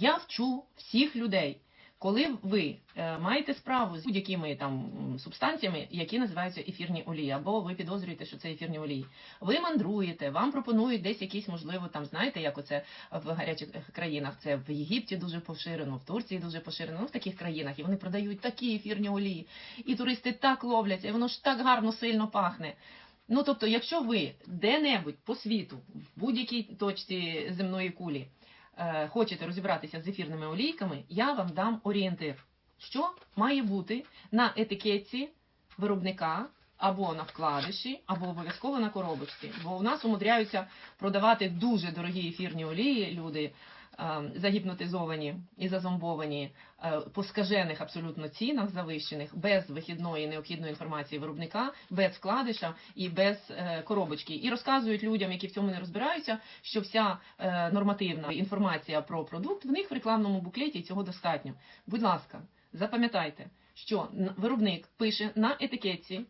Я вчу всіх людей. Коли ви е, маєте справу з будь-якими там субстанціями, які називаються ефірні олії, або ви підозрюєте, що це ефірні олії, ви мандруєте, вам пропонують десь якісь, можливо, там знаєте, як оце в гарячих країнах. Це в Єгипті дуже поширено, в Турції дуже поширено, ну в таких країнах, і вони продають такі ефірні олії, і туристи так ловлять, і воно ж так гарно сильно пахне. Ну тобто, якщо ви де-небудь по світу, в будь-якій точці земної кулі хочете розібратися з ефірними олійками, я вам дам орієнтир, що має бути на етикетці виробника або на вкладиші, або обов'язково на коробочці. Бо у нас умудряються продавати дуже дорогі ефірні олії люди. Е, Загіпнотизовані і зазомбовані е, по скажених абсолютно цінах завищених, без вихідної необхідної інформації виробника, без вкладиша і без е, коробочки, і розказують людям, які в цьому не розбираються, що вся нормативна інформація про продукт в них в рекламному буклеті цього достатньо. Будь ласка, запам'ятайте, що виробник пише на етикетці.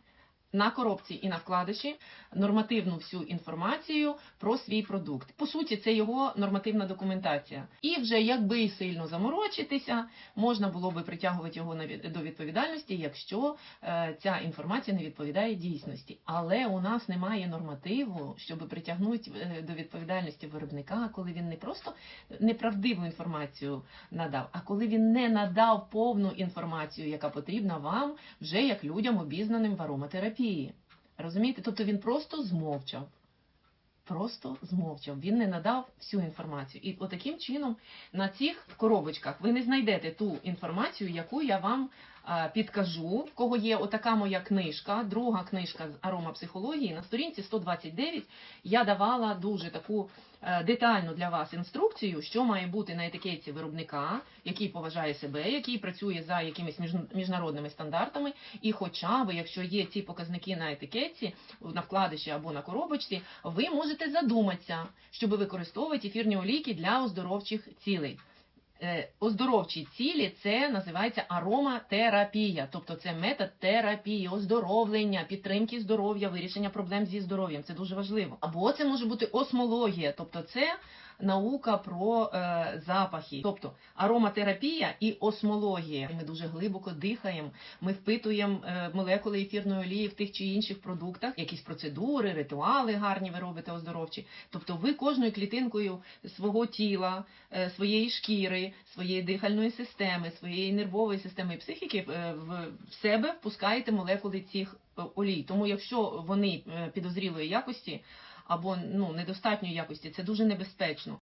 На коробці і на вкладиші нормативну всю інформацію про свій продукт. По суті, це його нормативна документація. І вже якби сильно заморочитися, можна було би притягувати його до відповідальності, якщо е, ця інформація не відповідає дійсності. Але у нас немає нормативу, щоб притягнути е, до відповідальності виробника, коли він не просто неправдиву інформацію надав, а коли він не надав повну інформацію, яка потрібна вам вже як людям обізнаним в ароматерапії. Розумієте? Тобто він просто змовчав. Просто змовчав. Він не надав всю інформацію. І отаким чином на цих коробочках ви не знайдете ту інформацію, яку я вам підкажу. В кого є отака моя книжка, друга книжка з аромапсихології. На сторінці 129 я давала дуже таку е, детальну для вас інструкцію, що має бути на етикетці виробника, який поважає себе, який працює за якимись між- міжнародними стандартами. І хоча б, якщо є ці показники на етикетці, на вкладиші або на коробочці, ви можете задуматися, щоб використовувати ефірні олійки для оздоровчих цілей. Е, Оздоровчі цілі це називається ароматерапія, тобто це метод терапії, оздоровлення, підтримки здоров'я, вирішення проблем зі здоров'ям. Це дуже важливо. Або це може бути осмологія, тобто це наука про е, запахи, тобто ароматерапія і осмологія. Ми дуже глибоко дихаємо, ми впитуємо е, молекули ефірної олії в тих чи інших продуктах, якісь процедури, ритуали гарні ви робите оздоровчі. Тобто ви кожною клітинкою свого тіла, е, своєї шкіри, своєї дихальної системи, своєї нервової системи і психіки е, в себе впускаєте молекули цих е, олій. Тому якщо вони е, підозрілої якості або ну недостатньої якості, це дуже небезпечно.